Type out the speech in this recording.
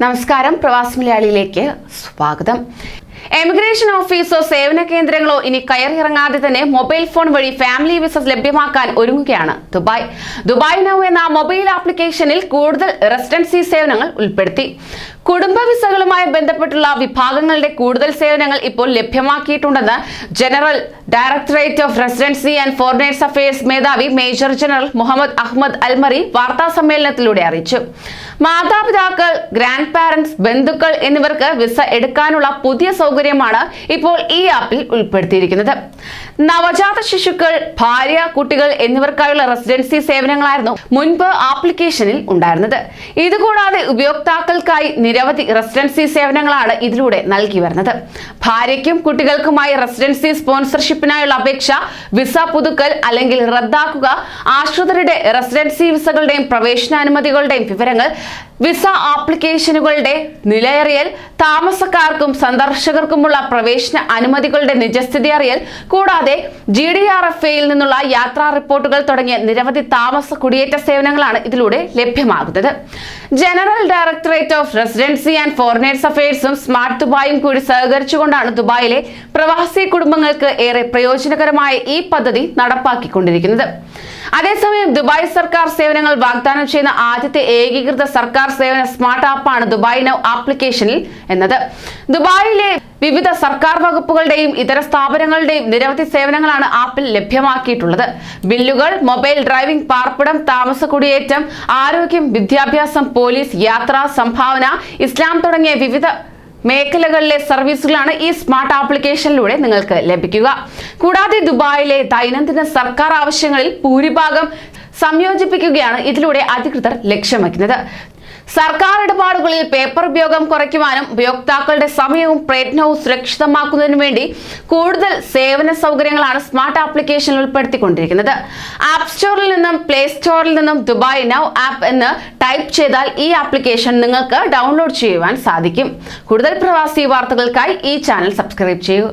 നമസ്കാരം. പ്രവാസി മലയാളിയിലേക്ക് സ്വാഗതം. എമിഗ്രേഷൻ ഓഫീസോ സേവന കേന്ദ്രങ്ങളോ ഇനി കയറിയിറങ്ങാതെ തന്നെ മൊബൈൽ ഫോൺ വഴി ഫാമിലി വിസസ് ലഭ്യമാക്കാൻ ഒരുങ്ങുകയാണ് ദുബായ്. ദുബായ് നൌ എന്ന മൊബൈൽ ആപ്ലിക്കേഷനിൽ കൂടുതൽ റെസിഡൻസി സേവനങ്ങൾ ഉൾപ്പെടുത്തി. കുടുംബ വിസകളുമായി ബന്ധപ്പെട്ടുള്ള വിഭാഗങ്ങളുടെ കൂടുതൽ സേവനങ്ങൾ ഇപ്പോൾ ലഭ്യമാക്കിയിട്ടുണ്ടെന്ന് general directorate of residency and foreigners affairs മേധാവി major general Mohammed Ahmed Al Marri വാർത്താ സമ്മേളനത്തിലൂടെ അറിയിച്ചു. മാതാപിതാക്കൾ ഗ്രാൻഡ് പാരന്റ്സ് ബന്ധുക്കൾ എന്നിവർക്ക് വിസ എടുക്കാനുള്ള പുതിയ സൗകര്യമാണ് ഇപ്പോൾ ഈ ആപ്പിൽ ഉൾപ്പെടുത്തിയിരിക്കുന്നത്. നവജാത ശിശുക്കൾ ഭാര്യ കുട്ടികൾ എന്നിവർക്കായുള്ള റെസിഡൻസി സേവനങ്ങളായിരുന്നു മുൻപ് ആപ്ലിക്കേഷനിൽ ഉണ്ടായിരുന്നത്. ഇതുകൂടാതെ ഉപയോക്താക്കൾക്കായി നിരവധി റെസിഡൻസി സേവനങ്ങളാണ് ഇതിലൂടെ നൽകി വരുന്നത്. ഭാര്യയ്ക്കും കുട്ടികൾക്കുമായി റെസിഡൻസി സ്പോൺസർഷിപ്പിനായുള്ള അപേക്ഷ വിസ പുതുക്കൽ അല്ലെങ്കിൽ റദ്ദാക്കുക ആശ്രിതരുടെ റെസിഡൻസി വിസകളുടെയും പ്രവേശനാനുമതികളുടെയും വിവരങ്ങൾ വിസ ആപ്ലിക്കേഷനുകളുടെ നിലയറിയൽ താമസക്കാർക്കും സന്ദർശകർക്കുമുള്ള പ്രവേശന അനുമതികളുടെ നിജസ്ഥിതി അറിയൽ കൂടാതെ ജി ഡി ആർ എഫ് എയിൽ നിന്നുള്ള യാത്രാ റിപ്പോർട്ടുകൾ തുടങ്ങിയ നിരവധി താമസ കുടിയേറ്റ സേവനങ്ങളാണ് ഇതിലൂടെ ലഭ്യമാകുന്നത്. General directorate of residency and foreigners അഫയേഴ്സും smart ദുബായും കൂടി സഹകരിച്ചുകൊണ്ടാണ് ദുബായിലെ പ്രവാസി കുടുംബങ്ങൾക്ക് ഏറെ പ്രയോജനകരമായ ഈ പദ്ധതി നടപ്പാക്കിക്കൊണ്ടിരിക്കുന്നത്. അതേസമയം ദുബായ് സർക്കാർ സേവനങ്ങൾ വാഗ്ദാനം ചെയ്യുന്ന ആദ്യത്തെ ഏകീകൃത സർക്കാർ സേവന സ്മാർട്ട് ആപ്പാണ് ദുബായ് നൗ ആപ്ലിക്കേഷനിൽ എന്നത്. ദുബായിലെ വിവിധ സർക്കാർ വകുപ്പുകളുടെയും ഇതര സ്ഥാപനങ്ങളുടെയും നിരവധി സേവനങ്ങളാണ് ആപ്പിൽ ലഭ്യമാക്കിയിട്ടുള്ളത്. ബില്ലുകൾ മൊബൈൽ ഡ്രൈവിംഗ് പാർപ്പിടം താമസ കുടിയേറ്റം ആരോഗ്യം വിദ്യാഭ്യാസം പോലീസ് യാത്ര സംഭാവന ഇസ്ലാം തുടങ്ങിയ വിവിധ മേഖലകളിലെ സർവീസുകളാണ് ഈ സ്മാർട്ട് ആപ്ലിക്കേഷനിലൂടെ നിങ്ങൾക്ക് ലഭിക്കുക. കൂടാതെ ദുബായിലെ ദൈനംദിന സർക്കാർ ആവശ്യങ്ങളിൽ ഭൂരിഭാഗം സംയോജിപ്പിക്കുകയാണ് ഇതിലൂടെ അധികൃതർ ലക്ഷ്യം വയ്ക്കുന്നത്. സർക്കാർ ഇടപാടുകളിൽ പേപ്പർ ഉപയോഗം കുറയ്ക്കുവാനും ഉപയോക്താക്കളുടെ സമയവും പ്രയത്നവും സുരക്ഷിതമാക്കുന്നതിനു വേണ്ടി കൂടുതൽ സേവന സൗകര്യങ്ങളാണ് സ്മാർട്ട് ആപ്ലിക്കേഷനിൽ ഉൾപ്പെടുത്തിക്കൊണ്ടിരിക്കുന്നത്. ആപ്പ് സ്റ്റോറിൽ നിന്നും പ്ലേ സ്റ്റോറിൽ നിന്നും ദുബായ് നൗ ആപ്പ് എന്ന് ടൈപ്പ് ചെയ്താൽ ഈ ആപ്ലിക്കേഷൻ നിങ്ങൾക്ക് ഡൗൺലോഡ് ചെയ്യുവാൻ സാധിക്കും. കൂടുതൽ പ്രവാസി വാർത്തകൾക്കായി ഈ ചാനൽ സബ്സ്ക്രൈബ് ചെയ്യൂ.